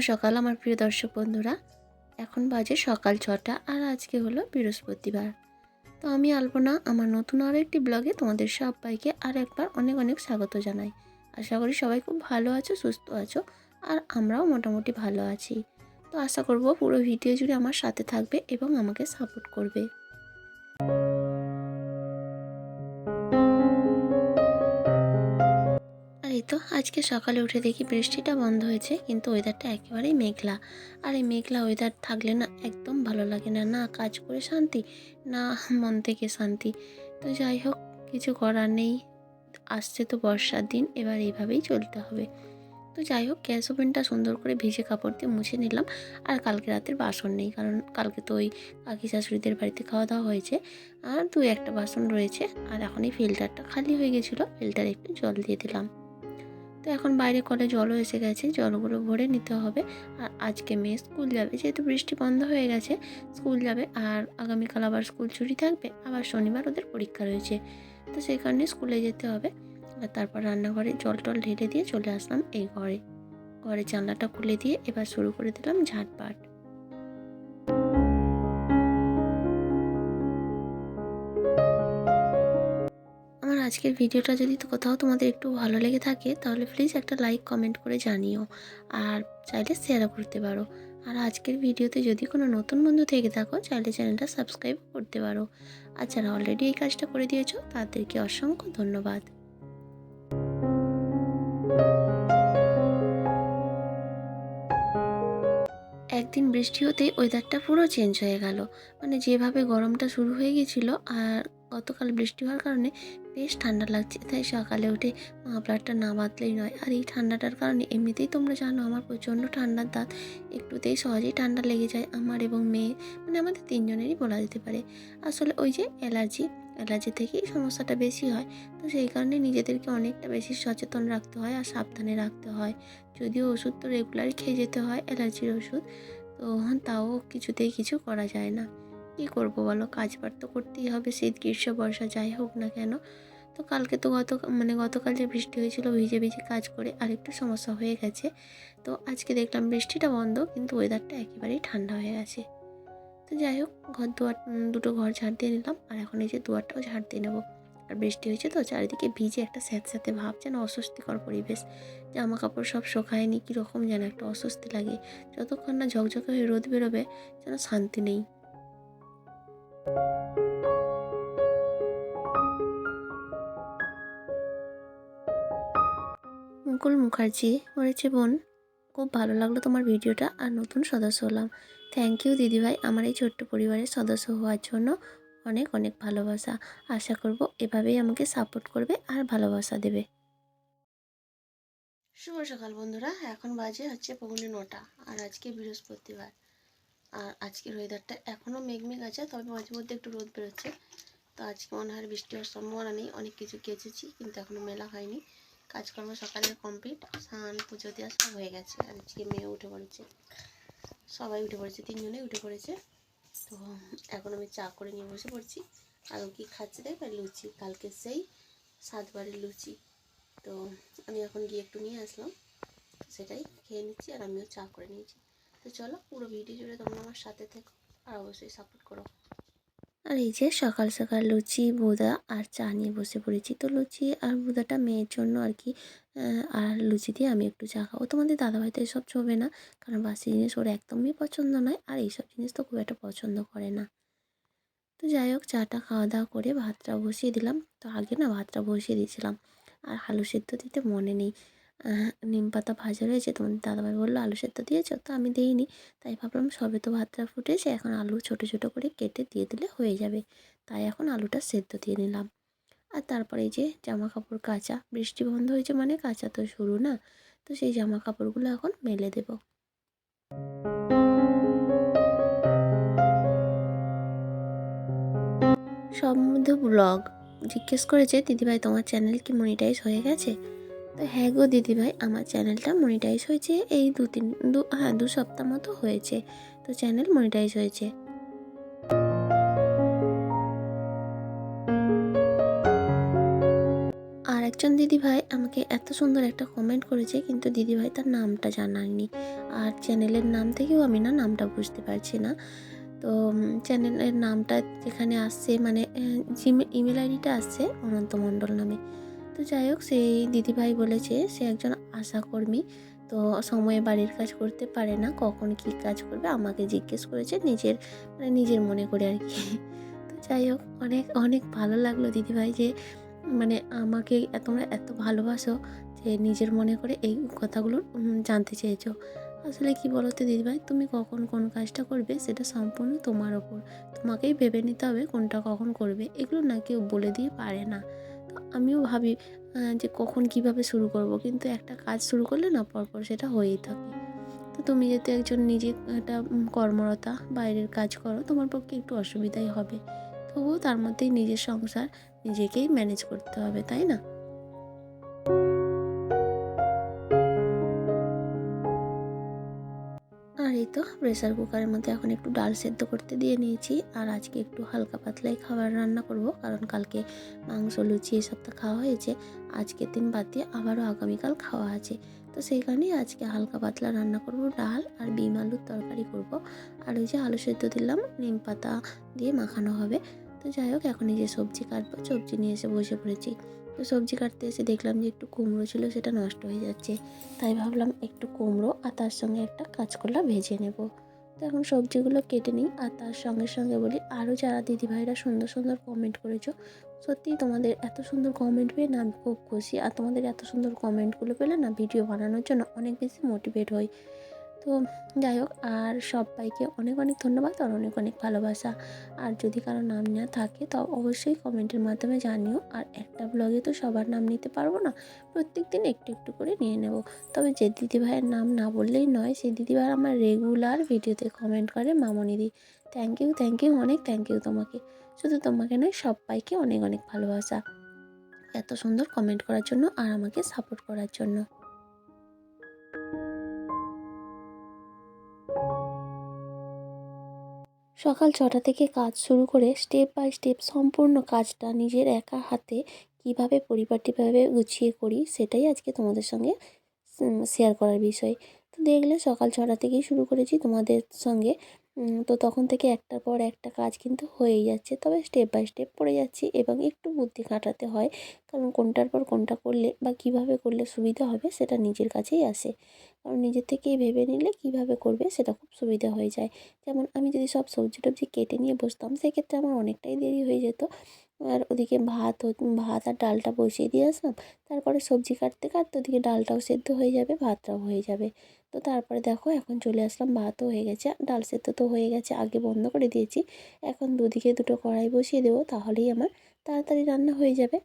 সকাল, আমার প্রিয় দর্শক বন্ধুরা। এখন বাজে সকাল ছটা আর আজকে হলো বৃহস্পতিবার। তো আমি আলপনা, আমার নতুন আরও একটি ব্লগে তোমাদের সবাইকে আর একবার অনেক অনেক স্বাগত জানাই। আশা করি সবাই খুব ভালো আছো, সুস্থ আছো আর আমরাও মোটামুটি ভালো আছি। তো আশা করব পুরো ভিডিও জুড়ে আমার সাথে থাকবে এবং আমাকে সাপোর্ট করবে। তো আজকে সকালে উঠে দেখি বৃষ্টিটা বন্ধ হয়েছে, কিন্তু ওয়েদারটা একেবারেই মেঘলা। আর এই মেঘলা ওয়েদার থাকলে না একদম ভালো লাগে না। না কাজ করে শান্তি, না মন থেকে শান্তি। তো যাই হোক, কিছু করার নেই। আসছে তো বর্ষার দিন, এবার এইভাবেই চলতে হবে। তো যাই হোক, গ্যাস ওভেনটা সুন্দর করে ভিজে কাপড় দিয়ে মুছে নিলাম। আর কালকে রাতের বাসন নেই, কারণ কালকে তো ওই কাকি শাশুড়িদের বাড়িতে খাওয়া দাওয়া হয়েছে। আর দু একটা বাসন রয়েছে, আর এখন এই ফিল্টারটা খালি হয়ে গেছিল। ফিল্টারে একটু জল দিয়ে দিলাম। তো এখন বাইরে কলে জলও এসে গেছে, জলগুলো ভরে নিতে হবে। আর আজকে মেয়ে স্কুল যাবে, যেহেতু বৃষ্টি বন্ধ হয়ে গেছে, স্কুল যাবে আর আগামীকাল আবার স্কুল ছুটি থাকবে, আবার শনিবার ওদের পরীক্ষা রয়েছে। তো সেই কারণে স্কুলে যেতে হবে। আর তারপর রান্নাঘরে জল টল ঢেলে দিয়ে চলে আসলাম এই ঘরে। ঘরে জানলাটা খুলে দিয়ে এবার শুরু করে দিলাম ঝাঁটপাট। আজকের ভিডিওটা যদি কোথাও তোমাদের একটু ভালো লেগে থাকে, তাহলে প্লিজ একটা লাইক কমেন্ট করে জানিও। আর চাইলে শেয়ারও করতে পারো। আর আজকের ভিডিওতে যদি কোনো নতুন বন্ধু থেকে থাকো, চাইলে চ্যানেলটা সাবস্ক্রাইব করতে পারো। আর যারা অলরেডি এই কাজটা করে দিয়েছ, তাদেরকে অসংখ্য ধন্যবাদ। একদিন বৃষ্টি হতেই ওয়েদারটা পুরো চেঞ্জ হয়ে গেল। মানে যেভাবে গরমটা শুরু হয়ে গেছিল, আর গতকাল বৃষ্টি হওয়ার কারণে বেশ ঠান্ডা লাগছে, তাই সকালে উঠে মাফলারটা না বাঁধলেই নয়। আর এই ঠান্ডাটার কারণে এমনিতেই তোমরা জানো আমার প্রচণ্ড ঠান্ডার দাঁত, একটুতেই সহজেই ঠান্ডা লেগে যায়। আমার এবং মেয়ে মানে আমাদের তিনজনেরই বলা যেতে পারে। আসলে ওই যে অ্যালার্জি অ্যালার্জি থেকেই সমস্যাটা বেশি হয়, তো সেই কারণে নিজেদেরকে অনেকটা বেশি সচেতন রাখতে হয় আর সাবধানে রাখতে হয়। যদিও ওষুধ তো রেগুলারই খেয়ে যেতে হয়, অ্যালার্জির ওষুধ, তো তাও কিছুতেই কিছু করা যায় না। কী করব বলো? কাজ বাজ তো করতেই হবে, শীত, গ্রীষ্ম, বর্ষা, যাই হোক না কেন। তো কালকে তো গত মানে গতকাল যে বৃষ্টি হয়েছিল, ভিজে ভিজে কাজ করে আরেকটু সমস্যা হয়ে গেছে। তো আজকে দেখলাম বৃষ্টিটা বন্ধ, কিন্তু ওয়েদারটা একেবারেই ঠান্ডা হয়ে গেছে। তো যাই হোক, ঘর দুয়ার দুটো ঘর ঝাড় দিয়ে নিলাম, আর এখন এই যে দুয়ারটাও ঝাড় দিয়ে নেব। আর বৃষ্টি হয়েছে তো, চারিদিকে ভিজে একটা স্যাঁতস্যাঁতে ভাব, যেন অস্বস্তিকর পরিবেশ। জামা কাপড় সব শোকায়নি, কীরকম যেন একটা অস্বস্তি লাগে। যতক্ষণ না ঝকঝকে হয়ে রোদ বেরোবে, যেন শান্তি নেই। মুকুল মুখার্জি বলেছে বোন, খুব ভালো লাগল তোমার ভিডিওটা আর নতুন সদস্য হলাম। থ্যাংক ইউ দিদিভাই আমার এই ছোট্ট পরিবারের সদস্য হওয়ার জন্য অনেক অনেক ভালোবাসা। আশা করব এভাবেই আমাকে সাপোর্ট করবে আর ভালোবাসা দেবে। শুভ সকাল বন্ধুরা, এখন বাজে হচ্ছে পৌনে নটা, আর আজকে বৃহস্পতিবার। আর আজকের ওয়েদারটা এখনও মেঘমেঘ আছে, তবে মাঝে মধ্যে একটু রোদ বেরোচ্ছে। তো আজকে মনে হয় বৃষ্টি হওয়ার সম্ভাবনা নেই, অনেক কিছু কেচেছি, কিন্তু এখনও মেলা হয়নি। কাজকর্ম সকালের কমপ্লিট স্নান, পুজো দেওয়া সব হয়ে গেছে। আর আজকে মেয়ে উঠে পড়েছে। সবাই উঠে পড়েছে তিনজনেই উঠে পড়েছে। তো এখন আমি চা করে নিয়ে বসে পড়ছি। আর কি খাচ্ছে দেখবে লুচি, কালকে সেই সাতবারের লুচি। তো আমি এখন গিয়ে একটু নিয়ে আসলাম, সেটাই খেয়ে নিচ্ছি আর আমিও চা করে নিয়েছি। তো চলো পুরো ভিডিও জুড়ে তোমরা আমার সাথে থেকো আর অবশ্যই সাপোর্ট করো। আর এই যে সকাল সকাল লুচি বোঁদা আর চা নিয়ে বসে পড়েছি। তো লুচি আর বোঁদাটা মেয়ের জন্য আর কি আর লুচি দিয়ে আমি একটু চা খাব। তোমাদের দাদাভাই তো এসব চলবে না, কারণ বাসি জিনিস ওর একদমই পছন্দ নয়। আর এইসব জিনিস তো খুব একটা পছন্দ করে না। তো যাই হোক, চাটা খাওয়া দাওয়া করে ভাতটা বসিয়ে দিলাম। তো আগে না ভাতটা বসিয়ে দিয়েছিলাম। আর আলু সেদ্ধ দিতে মনে নেই। নিম পাতা ভাজা রয়েছে, তোমাদের দাদাভাই বলল, আলু সেদ্ধ দিয়েছ, তো আমি দিইনি। তাই ভাবলাম সবে তো ভাতটা ফুটেছে, এখন আলু ছোট ছোট করে কেটে দিয়ে দিলে হয়ে যাবে। তাই এখন আলুটা সেদ্ধ দিয়ে নিলাম। আর তারপরে যে জামা কাপড় কাচা, বৃষ্টি বন্ধ হয়েছে মানে কাঁচা তো শুরু না, তো সেই জামা কাপড়গুলো এখন মেলে দেব। সমৃদ্ধ ব্লগ জিজ্ঞেস করেছে, দিদিভাই, তোমার চ্যানেল কি মনিটাইজ হয়ে গেছে? তো হ্যাঁ গো দিদিভাই, আমার চ্যানেলটা মনিটাইজ হয়েছে। এই দু তিন, দু হ্যাঁ দু সপ্তাহ মতো হয়েছে। তো চ্যানেল মনিটাইজ হয়েছে। আর এক একজন দিদিভাই আমাকে এত সুন্দর একটা কমেন্ট করেছে, কিন্তু দিদিভাই তার নামটা জানায়নি। আর চ্যানেলের নাম থেকেও আমি না নামটা বুঝতে পারছি না। তো চ্যানেলের নামটা যেখানে আসছে মানে জিমে ইমেল আইডিটা আসছে অনন্ত মণ্ডল নামে। তো যাই হোক, সেই দিদিভাই বলেছে সে একজন আশাকর্মী, তো সময়ে বাড়ির কাজ করতে পারে না। কখন কি কাজ করবে? আমাকে জিজ্ঞেস করেছে নিজের মানে নিজের মনে করে আর কি। তো যাই হোক, অনেক অনেক ভালো লাগল দিদিভাই যে মানে আমাকে তোমরা এত ভালোবাসো যে নিজের মনে করে এই কথাগুলো জানতে চেয়েছো। আসলে কি বলো তো দিদিভাই, তুমি কখন কোন কাজটা করবে সেটা সম্পূর্ণ তোমার ওপর। তোমাকেই ভেবে নিতে হবে কোনটা কখন করবে। এগুলো না কেউ বলে দিয়ে পারে না। আমিও ভাবি যে কখন কীভাবে শুরু করব। কিন্তু একটা কাজ শুরু করলে না পরপর সেটা হয়েই থাকে। তো তুমি যেহেতু একজন নিজে একটা কর্মরতা, বাইরের কাজ করো, তোমার পক্ষে একটু অসুবিধাই হবে। তবুও তার মধ্যেই নিজের সংসার নিজেকেই ম্যানেজ করতে হবে, তাই না? তো প্রেসার কুকারের মধ্যে এখন একটু ডাল সেদ্ধ করতে দিয়ে নিয়েছি। আর আজকে একটু হালকা পাতলাই খাবার রান্না করব, কারণ কালকে মাংস, লুচি এসব তো খাওয়া হয়েছে। আজকের দিন বাদ দিয়ে আবারও আগামীকাল খাওয়া আছে। তো সেই কারণেই আজকে হালকা পাতলা রান্না করব, ডাল আর বিম আলুর তরকারি করব। আর ওই যে আলু সেদ্ধ দিলাম, নিম পাতা দিয়ে মাখানো হবে। তো যাই হোক এখন এই যে সবজি কাটবো, সবজি নিয়ে এসে বসে পড়েছি। তো সবজি কাটতে এসে দেখলাম যে একটু কুমড়ো ছিল, সেটা নষ্ট হয়ে যাচ্ছে। তাই ভাবলাম একটু কুমড়ো আর তার সঙ্গে একটা কাঁচকলা ভেজে নেব। তো এখন সবজিগুলো কেটে নিই আর তার সঙ্গে সঙ্গে বলি, আরও যারা দিদিভাইরা সুন্দর সুন্দর কমেন্ট করেছ, সত্যিই তোমাদের এত সুন্দর কমেন্ট পেয়ে না আমি খুব খুশি। আর তোমাদের এত সুন্দর কমেন্টগুলো পেলে না ভিডিও বানানোর জন্য অনেক বেশি মোটিভেট হই। তো যাই হোক, আর সবাইকে অনেক অনেক ধন্যবাদ আর অনেক অনেক ভালোবাসা। আর যদি কারও নাম না থাকে, তো অবশ্যই কমেন্টের মাধ্যমে জানিও। আর একটা ব্লগে তো সবার নাম নিতে পারব না প্রত্যেক দিন একটু একটু করে নিয়ে নেব। তবে যে দিদিভাইয়ের নাম না বললেই নয়, সেই দিদিভাই আমার রেগুলার ভিডিওতে কমেন্ট করে মামনিদি থ্যাংক ইউ থ্যাংক ইউ অনেক থ্যাংক ইউ তোমাকে। শুধু তোমাকে নয়, সবাইকে অনেক অনেক ভালোবাসা। এত সুন্দর কমেন্ট করার জন্য আর আমাকে সাপোর্ট করার জন্য। সকাল ছটা থেকে কাজ শুরু করে স্টেপ বাই স্টেপ সম্পূর্ণ কাজটা নিজের একা হাতে কীভাবে পরিপাটিভাবে গুছিয়ে করি সেটাই আজকে তোমাদের সঙ্গে শেয়ার করার বিষয়। তো দেখলে সকাল ছটা থেকেই শুরু করেছি তোমাদের সঙ্গে। তো তখন থেকে একটার পর একটা কাজ কিন্তু হয়েই যাচ্ছে। তবে স্টেপ বাই স্টেপ পড়ে যাচ্ছি এবং একটু বুদ্ধি খাটাতে হয়। কারণ কোনটার পর কোনটা করলে বা কীভাবে করলে সুবিধা হবে সেটা নিজের কাছেই আসে। কারণ নিজের থেকেই ভেবে নিলে কীভাবে করবে সেটা খুব সুবিধা হয়ে যায়। যেমন আমি যদি সব সবজি টবজি কেটে নিয়ে বসতাম, সেক্ষেত্রে আমার অনেকটাই দেরি হয়ে যেত। আর ওদিকে ভাত ভাত আর ডালটা বসিয়ে দিয়ে আসলাম। তারপরে সবজি কাটতে কাটতে ওদিকে ডালটাও সেদ্ধ হয়ে যাবে, ভাতটাও হয়ে যাবে। তো তারপরে দেখো এখন চলে আসলাম ভাতও হয়ে গেছে, ডাল সেদ্ধ তো হয়ে গেছে, আগে বন্ধ করে দিয়েছি। এখন দুদিকে দুটো কড়াই বসিয়ে দেবো, তাহলেই আমার তাড়াতাড়ি রান্না হয়ে যাবে।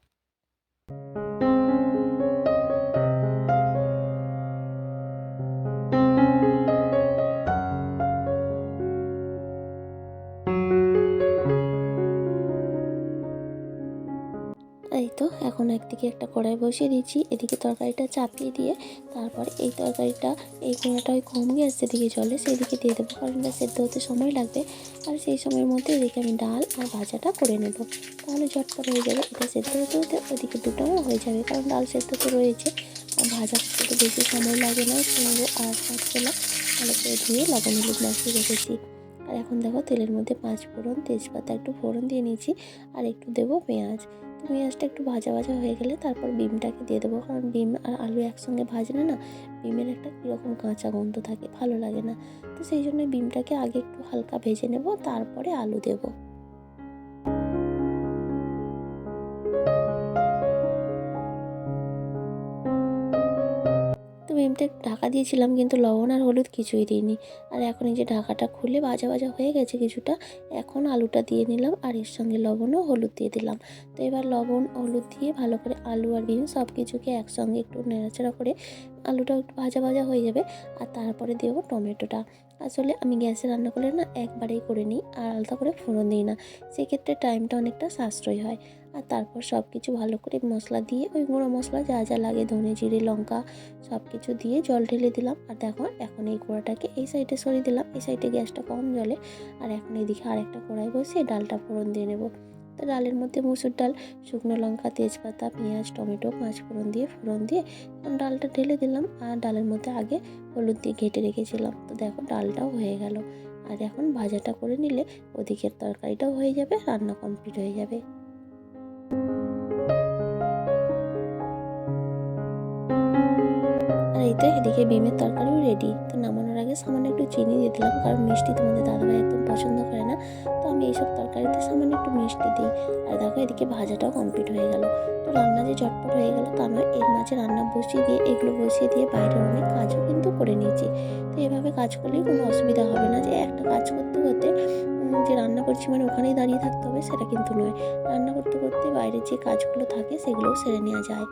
একদিকে একটা কড়াই বসিয়ে দিয়েছি এদিকে তরকারিটা চাপিয়ে দিয়ে তারপর এই তরকারিটা, এই কোড়াটা ওই কম গ্যাস যেদিকে জলে সেই দিকে দিয়ে দেবো, কারণ এটা সেদ্ধ হতে সময় লাগবে। আর সেই সময়ের মধ্যে এদিকে আমি ডাল আর ভাজাটা করে নেব। তাহলে ঝটপট হয়ে যাবে, এটা সেদ্ধ হতে হতে ওদিকে দুটোও হয়ে যাবে, কারণ ডাল সেদ্ধ তো রয়েছে। আর ভাজা করতে বেশি সময় লাগে না, কুমড়ো আর কাঁচকলা ভালো করে ধুয়ে লবণ হলুদ মাখিয়ে রেখেছি। আর এখন দেখো তেলের মধ্যে পাঁচ ফোড়ন তেজপাতা একটু ফোড়ন দিয়ে নিয়েছি, আর একটু দেবো পেঁয়াজ। পেঁয়াজটা একটু ভাজা ভাজা হয়ে গেলে তারপর বিমটাকে দিয়ে দেবো। কারণ বিম আর আলু একসঙ্গে ভাজলে না বিমের একটা কীরকম কাঁচা গন্ধ থাকে, ভালো লাগে না। তো সেই জন্য বিমটাকে আগে একটু হালকা ভেজে নেব, তারপরে আলু দেবো। তো বিমটা ঢাকা দিয়েছিলাম, কিন্তু লবণ আর হলুদ কিছুই দিইনি। আর এখন এই যে ঢাকাটা খুলে ভাজা ভাজা হয়ে গেছে কিছুটা, এখন আলুটা দিয়ে নিলাম আর এর সঙ্গে লবণ ও হলুদ দিয়ে দিলাম। তো এবার লবণ, হলুদ দিয়ে ভালো করে আলু আর বিন সব কিছুকে একসঙ্গে একটু নেড়াচাড়া করে আলুটা একটু ভাজা ভাজা হয়ে যাবে আর তারপরে দেবো টমেটোটা। আসলে আমি গ্যাসে রান্না করলে না একবারেই করে নিই আর আলাদা করে ফোড়ন দিই না। সেক্ষেত্রে টাইমটা অনেকটা সাশ্রয় হয়। আর তারপর সব কিছু ভালো করে মশলা দিয়ে, ওই গুঁড়ো মশলা যা যা লাগে, ধনে জিরে, লঙ্কা সব কিছু দিয়ে জল ঢেলে দিলাম। আর দেখো, এখন এই গুঁড়োটাকে এই সাইডে সরিয়ে দিলাম। এই সাইডে গ্যাসটা কম জলে। আর এখন এদিকে আরেকটা কড়াই বসিয়ে ডালটা ফোড়ন দিয়ে নেব। তো ডালের মধ্যে মুসুর ডাল, শুকনো লঙ্কা, তেজপাতা, পেঁয়াজ, টমেটো, পাঁচ ফোড়ন দিয়ে ফোড়ন দিয়ে ডালটা ঢেলে দিলাম। আর ডালের মধ্যে আগে হলুদ দিয়ে ঘেটে রেখেছিলাম। তো দেখো ডালটাও হয়ে গেল। আর এখন ভাজাটা করে নিলে ওদিকের তরকারিটাও হয়ে যাবে, রান্না কমপ্লিট হয়ে যাবে। আর এই তো এদিকে বিমের তরকারিও রেডি তো নামানোর আগে সামান্য একটু চিনি দিয়ে দিলাম, কারণ মিষ্টি তোমাদের দাদাভাই একদম পছন্দ করে না। তো আমি এইসব তরকারিতে সামান্য একটু মিষ্টি দিই। আর দেখো এদিকে ভাজাটাও কমপ্লিট হয়ে গেল। তো রান্না যে চটপট হয়ে গেল, তা নয়, এর মাঝে রান্না বসিয়ে দিয়ে, এগুলো বসিয়ে দিয়ে বাইরের অনেক কাজও কিন্তু করে নিয়েছি। তো এভাবে কাজ করলেই কোনো অসুবিধা হবে না যে একটা কাজ করতে করতে যে রান্না করছি মানে ওখানেই দাঁড়িয়ে থাকতে হবে, সেটা কিন্তু নয়। রান্না করতে করতে বাইরে যে কাজগুলো থাকে, সেগুলোও সেরে নেওয়া যায়।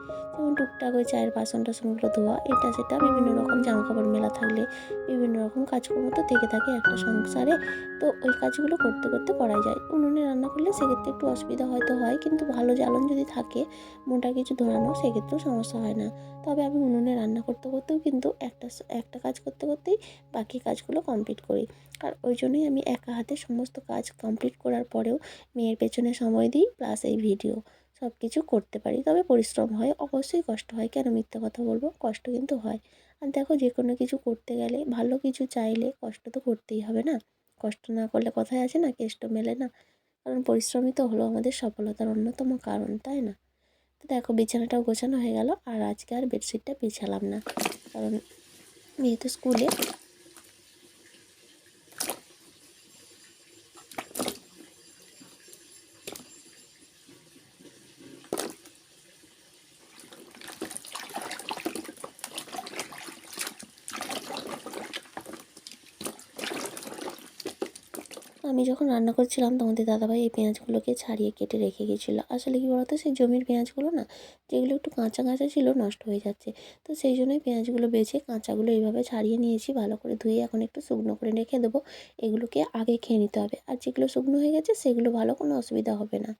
যেমন টুকটাক ওই চায়ের বাসন টাসনগুলো ধোয়া, এটা সেটা, বিভিন্ন রকম জামা কাপড় মেলা থাকলে বিভিন্ন রকম কাজকর্ম তো থেকে থাকে একটা সংসারে। তো ওই কাজগুলো করতে করতে করা যায়। উনুনে রান্না করলে সেক্ষেত্রে একটু অসুবিধা হয়তো হয়, কিন্তু ভালো জ্বালন যদি থাকে মোটা কিছু ধরানো, সেক্ষেত্রেও সমস্যা হয় না। তবে আমি উনুনে রান্না করতে, করতেও কিন্তু একটা একটা কাজ করতে, করতেই বাকি কাজগুলো কমপ্লিট করি। আর ওই জন্যই আমি একা হাতে সমস্ত কাজ কমপ্লিট করার পরেও মেয়ের পেছনে সময় দিই প্লাস এই ভিডিও সব কিছু করতে পারি। তবে পরিশ্রম হয়, অবশ্যই কষ্ট হয়। কেন মিথ্যে কথা বলব? কষ্ট কিন্তু হয়। আর দেখো যে কোনো কিছু করতে গেলে, ভালো কিছু চাইলে কষ্ট তো করতেই হবে না? কষ্ট না করলে কথায় আছে না, কেষ্ট মেলে না? কারণ পরিশ্রমই তো হলো আমাদের সফলতার অন্যতম কারণ, তাই না? তো দেখো, বিছানাটাও গোছানো হয়ে গেল। আর আজকে আর বেডশিটটা বিছালাম না। কারণ যেহেতু স্কুলে আমি যখন রান্না করছিলাম তোমাদের দাদাভাই এই পেঁয়াজগুলোকে ছাড়িয়ে কেটে রেখে গেছিল। আসলে কি বলতো, সেই জমির পেঁয়াজগুলো না, যেগুলো একটু কাঁচা কাঁচা ছিল, নষ্ট হয়ে যাচ্ছে। তো সেই জন্যই পেঁয়াজগুলো বেছে কাঁচাগুলো এইভাবে ছাড়িয়ে নিয়েছি, ভালো করে ধুয়ে এখন একটু শুকনো করে রেখে দেবো। এগুলোকে আগে খেয়ে নিতে হবে। আর যেগুলো শুকনো হয়ে গেছে, সেগুলো ভালো কোনো অসুবিধা হবে না।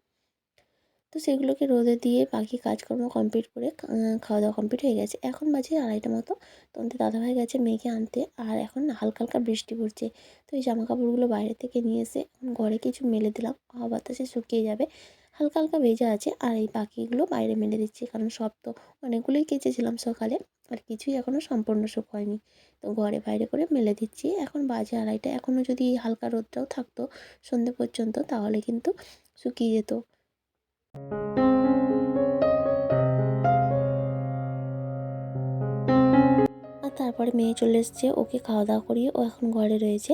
তো সেগুলোকে রোদে দিয়ে বাকি কাজকর্ম কমপ্লিট করে খাওয়া দাওয়া কমপ্লিট হয়ে গেছে। এখন বাজে আড়াইটা মতো। তোমাদের দাদাভাই গেছে মেয়েকে আনতে। আর এখন হালকা হালকা বৃষ্টি পড়ছে। তো এই জামা কাপড়গুলো বাইরে থেকে নিয়ে এসে ঘরে কিছু মেলে দিলাম। হাওয়া বাতাসে শুকিয়ে যাবে। হালকা হালকা ভেজা আছে। আর এই বাকিগুলো বাইরে মেলে দিচ্ছি। কারণ সব তো অনেকগুলোই কেচেছিলাম সকালে। আর কিছুই এখনও সম্পূর্ণ শুক হয়নি তো ঘরে বাইরে করে মেলে দিচ্ছি। এখন বাজে আড়াইটা। এখনও যদি হালকা রোদটাও থাকতো সন্ধে পর্যন্ত, তাহলে কিন্তু শুকিয়ে যেত। তারপরে মেয়ে চলে এসছে, ওকে খাওয়া দাওয়া করিয়ে ও এখন ঘরে রয়েছে।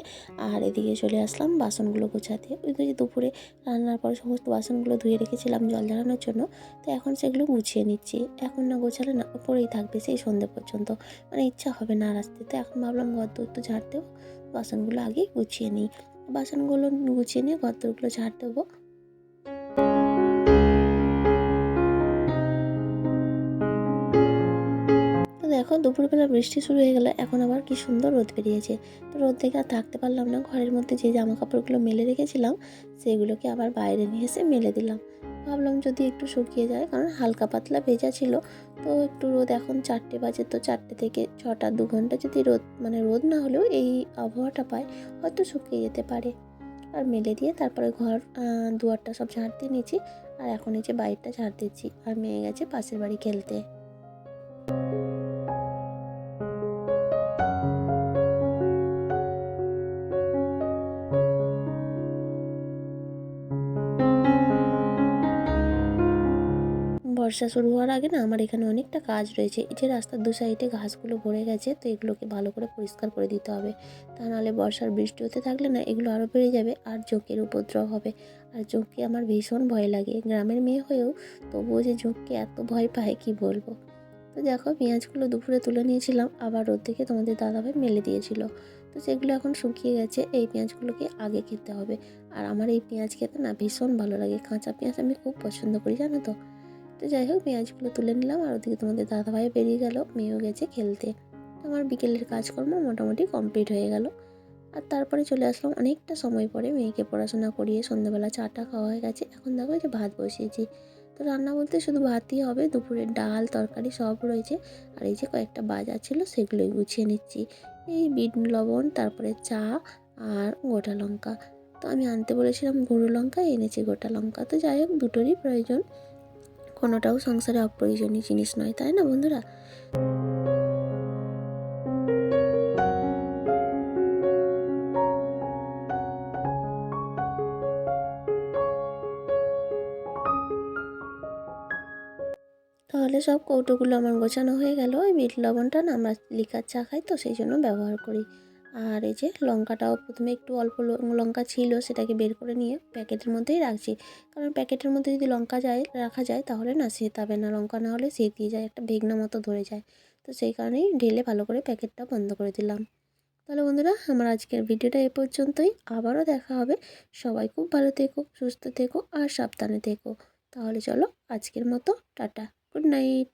আর এদিকে চলে আসলাম বাসনগুলো গোছাতে। ওই যে দুপুরে রান্নার পর সমস্ত বাসনগুলো ধুয়ে রেখেছিলাম জল ঝরানোর জন্য। তো এখন সেগুলো গুছিয়ে নিচ্ছি। এখন না গোছালে না পড়েই থাকবে সেই সন্ধে পর্যন্ত। মানে ইচ্ছা হবে না আর আসতে তো এখন ভাবলাম ঘর দৌড় একটু ঝাড় বাসনগুলো আগেই গুছিয়ে নিই। বাসনগুলো গুছিয়ে নিয়ে ঘর দৌড়গুলো ঝাড় দেবো। দেখো, দুপুরবেলা বৃষ্টি শুরু হয়ে গেল এখন আবার কি সুন্দর রোদ বেরিয়েছে। তো রোদ দেখে আর থাকতে পারলাম না। ঘরের মধ্যে যে জামা কাপড়গুলো মেলে রেখেছিলাম, সেগুলোকে আবার বাইরে নিয়ে এসে মেলে দিলাম। ভাবলাম যদি একটু শুকিয়ে যায়, কারণ হালকা পাতলা ভেজা ছিল, তো একটু রোদ এখন চারটে বাজে, তো চারটে থেকে ছটা, দু ঘণ্টা যদি রোদ মানে রোদ না হলেও এই আবহাওয়াটা পায়, হয়তো শুকিয়ে যেতে পারে। আর মেলে দিয়ে তারপরে ঘর দুয়ারটা সব ঝাড় দিয়ে নিয়েছি, আর এখন এই যে বাড়িটা ঝাড় দিচ্ছি, আর মেয়ে গেছে পাশের বাড়ি খেলতে। বর্ষা শুরু হওয়ার আগে না আমার এখানে অনেকটা কাজ রয়েছে। এই যে রাস্তার দু সাইডে ঘাসগুলো ভরে গেছে, তো এগুলোকে ভালো করে পরিষ্কার করে দিতে হবে। তা নাহলে বর্ষার বৃষ্টি হতে থাকলে না এগুলো আরও বেড়ে যাবে আর জোঁকের উপদ্রব হবে। আর জোঁককে আমার ভীষণ ভয় লাগে। গ্রামের মেয়ে হয়েও তবুও যে জোঁককে এত ভয় পায়, কি বলব? তো দেখো, পেঁয়াজগুলো দুপুরে তুলে নিয়েছিলাম, আবার রোদ থেকে তোমাদের দাদাভাই মেলে দিয়েছিল। তো সেগুলো এখন শুকিয়ে গেছে, এই পেঁয়াজগুলোকে আগে খেতে হবে। আর আমার এই পেঁয়াজ খেতে না ভীষণ ভালো লাগে। কাঁচা পেঁয়াজ আমি খুব পছন্দ করি, জানো তো? তো যাই হোক, পেঁয়াজগুলো তুলে নিলাম আর ওদিকে তোমাদের দাদাভাই বেরিয়ে গেল, মেয়েও গেছে খেলতে। আমার বিকেলের কাজকর্ম মোটামুটি কমপ্লিট হয়ে গেল। আর তারপরে চলে আসলাম অনেকটা সময় পরে মেয়েকে পড়াশোনা করিয়ে সন্ধ্যাবেলা চাটা খাওয়া হয়ে গেছে। এখন দেখো যে ভাত বসিয়েছি। তো রান্না বলতে শুধু ভাতই হবে দুপুরে ডাল, তরকারি সব রয়েছে। আর এই যে কয়েকটা বাজার ছিল সেগুলোই গুছিয়ে নিচ্ছি। এই বিট, লবণ, তারপরে চা আর গোটা লঙ্কা। তো আমি আনতে বলেছিলাম গুঁড়ো লঙ্কা, এনেছি গোটা লঙ্কা। তো যাই হোক, দুটোরই প্রয়োজন। কোনোটাও সংসারে অপ্রয়োজনীয় জিনিস নয়, তাই না বন্ধুরা? তাহলে সব কৌটোগুলো আমার গোছানো হয়ে গেল। ওই বিট লবণটা না আমরা লিকার চা খাই তো, সেই জন্য ব্যবহার করি। আর এই যে লঙ্কাটাও প্রথমে একটু অল্প লঙ্কা ছিল সেটাকে বের করে নিয়ে প্যাকেটের মধ্যেই রাখছি। কারণ প্যাকেটের মধ্যে যদি লঙ্কা যায়, রাখা যায় তাহলে না সেতাবে না, লঙ্কা না হলে সেতিয়ে যায়, একটা বেগনা মতো ধরে যায়। তো সেই কারণেই ঢেলে ভালো করে প্যাকেটটা বন্ধ করে দিলাম। তাহলে বন্ধুরা, আমার আজকের ভিডিওটা এ পর্যন্তই। আবারও দেখা হবে। সবাই খুব ভালো থেকো, সুস্থ থেকো আর সাবধানে থেকো। তাহলে চলো আজকের মতো, টাটা। Good night.